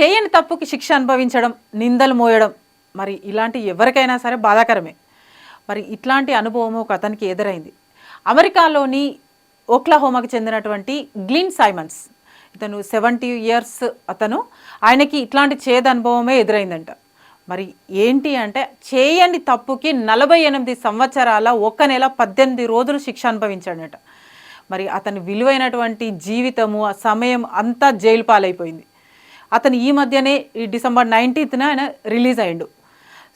చేయని తప్పుకి శిక్ష అనుభవించడం నిందలు మోయడం మరి ఇలాంటి ఎవరికైనా సరే బాధాకరమే. మరి ఇట్లాంటి అనుభవం ఒక అతనికి ఎదురైంది. అమెరికాలోని ఓక్లహోమాకి చెందినటువంటి గ్లిన్ సైమన్స్. ఇతను సెవెంటీ ఇయర్స్ అతను. ఆయనకి ఇట్లాంటి చేదు అనుభవమే ఎదురైందంట. మరి ఏంటి అంటే చేయని తప్పుకి నలభై ఎనిమిది సంవత్సరాల ఒక్క నెల పద్దెనిమిది రోజులు శిక్ష అనుభవించాడట. మరి అతని విలువైనటువంటి జీవితము ఆ సమయం అంతా జైలు పాలైపోయింది. అతను ఈ మధ్యనే ఈ డిసెంబర్ నైన్టీన్త్న ఆయన రిలీజ్ అయ్యిండు.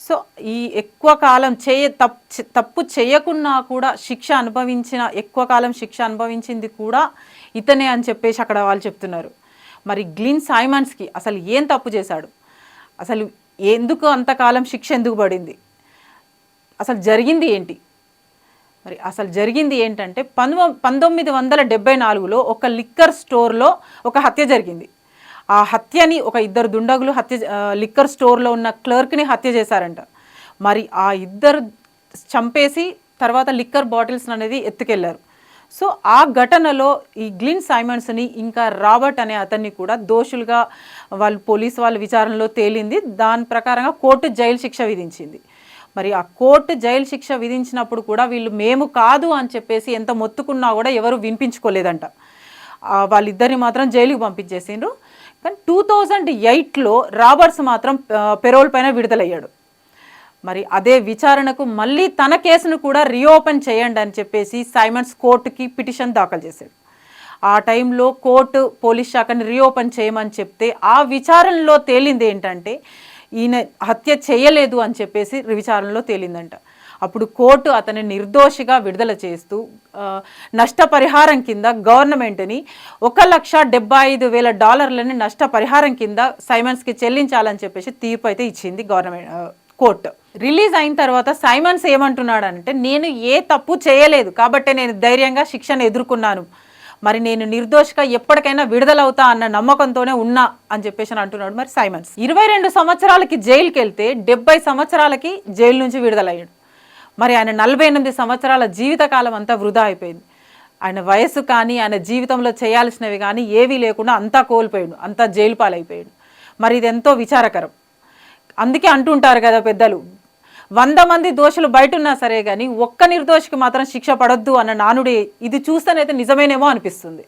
సో ఈ ఎక్కువ కాలం చేయ తప్పు తప్పు చేయకున్నా కూడా శిక్ష అనుభవించిన ఎక్కువ కాలం శిక్ష అనుభవించింది కూడా ఇతనే అని చెప్పేసి అక్కడ వాళ్ళు చెప్తున్నారు. మరి గ్లిన్ సైమన్స్కి అసలు ఏం తప్పు చేశాడు? అసలు ఎందుకు అంతకాలం శిక్ష ఎందుకు పడింది? అసలు జరిగింది ఏంటి? మరి అసలు జరిగింది ఏంటంటే పంతొమ్మిది వందల డెబ్బై నాలుగులో ఒక లిక్కర్ స్టోర్లో ఒక హత్య జరిగింది. ఆ హత్యని ఒక ఇద్దరు దుండగులు హత్య లిక్కర్ స్టోర్లో ఉన్న క్లర్క్ని హత్య చేశారంట. మరి ఆ ఇద్దరు చంపేసి తర్వాత లిక్కర్ బాటిల్స్ అనేది ఎత్తుకెళ్ళారు. సో ఆ ఘటనలో ఈ గ్లిన్ సైమన్స్ని ఇంకా రాబర్ట్ అనే అతన్ని కూడా దోషులుగా వాళ్ళు పోలీస్ వాళ్ళ విచారణలో తేలింది. దాని ప్రకారంగా కోర్టు జైలు శిక్ష విధించింది. మరి ఆ కోర్టు జైలు శిక్ష విధించినప్పుడు కూడా వీళ్ళు మేము కాదు అని చెప్పేసి ఎంత మొత్తుకున్నా కూడా ఎవరు వినిపించుకోలేదంట. వాళ్ళిద్దరిని మాత్రం జైలుకి పంపించేసిండ్రు. కానీ టూ థౌజండ్ ఎయిట్లో రాబర్ట్స్ మాత్రం పెరోల్ పైన విడుదలయ్యాడు. మరి అదే విచారణకు మళ్ళీ తన కేసును కూడా రీఓపెన్ చేయండి అని చెప్పేసి సైమన్స్ కోర్టుకి పిటిషన్ దాఖలు చేశాడు. ఆ టైంలో కోర్టు పోలీస్ శాఖని రీఓపెన్ చేయమని చెప్తే ఆ విచారణలో తేలింది ఏంటంటే ఈయన హత్య చేయలేదు అని చెప్పేసి విచారణలో తేలిందంట. అప్పుడు కోర్టు అతని నిర్దోషిగా విడుదల చేస్తూ నష్టపరిహారం కింద గవర్నమెంట్ని ఒక లక్ష డెబ్బై ఐదు వేల డాలర్లని నష్టపరిహారం కింద సైమన్స్కి చెల్లించాలని చెప్పేసి తీర్పు అయితే ఇచ్చింది గవర్నమెంట్ కోర్టు. రిలీజ్ అయిన తర్వాత సైమన్స్ ఏమంటున్నాడంటే నేను ఏ తప్పు చేయలేదు కాబట్టి నేను ధైర్యంగా శిక్షను ఎదుర్కొన్నాను. మరి నేను నిర్దోషిగా ఎప్పటికైనా విడుదలవుతా అన్న నమ్మకంతోనే ఉన్నా అని చెప్పేసి అంటున్నాడు మరి సైమన్స్. ఇరవై రెండు సంవత్సరాలకి జైలుకి వెళ్తే డెబ్బై సంవత్సరాలకి జైలు నుంచి విడుదలయ్యాడు. మరి ఆయన నలభై ఎనిమిది సంవత్సరాల జీవితకాలం అంతా వృధా అయిపోయింది. ఆయన వయసు కానీ ఆయన జీవితంలో చేయాల్సినవి కానీ ఏవీ లేకుండా అంతా కోల్పోయాడు అంతా జైలు పాలైపోయాడు. మరి ఇది ఎంతో విచారకరం. అందుకే అంటుంటారు కదా పెద్దలు వంద మంది దోషులు బయట ఉన్నా సరే కానీ ఒక్క నిర్దోషికి మాత్రం శిక్ష పడొద్దు అన్న నానుడి ఇది చూస్తేనైతే నిజమేనేమో అనిపిస్తుంది.